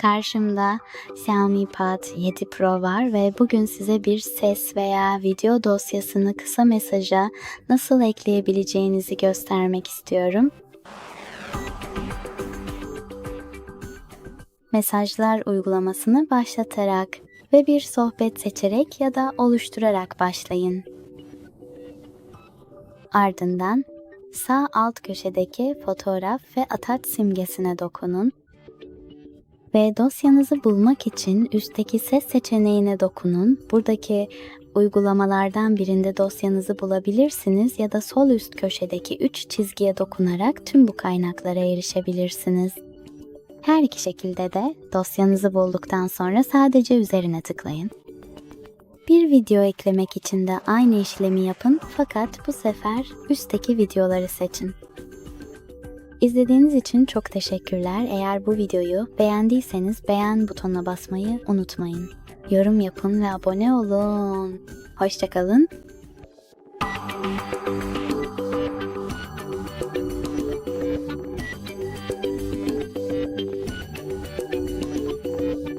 Karşımda Xiaomi Pad 7 Pro var ve bugün size bir ses veya video dosyasını kısa mesaja nasıl ekleyebileceğinizi göstermek istiyorum. Mesajlar uygulamasını başlatarak ve bir sohbet seçerek ya da oluşturarak başlayın. Ardından sağ alt köşedeki fotoğraf ve attach simgesine dokunun ve dosyanızı bulmak için üstteki ses seçeneğine dokunun. Buradaki uygulamalardan birinde dosyanızı bulabilirsiniz ya da sol üst köşedeki 3 çizgiye dokunarak tüm bu kaynaklara erişebilirsiniz. Her iki şekilde de dosyanızı bulduktan sonra sadece üzerine tıklayın. Bir video eklemek için de aynı işlemi yapın fakat bu sefer üstteki videoları seçin. İzlediğiniz için çok teşekkürler. Eğer bu videoyu beğendiyseniz beğen butonuna basmayı unutmayın. Yorum yapın ve abone olun. Hoşçakalın.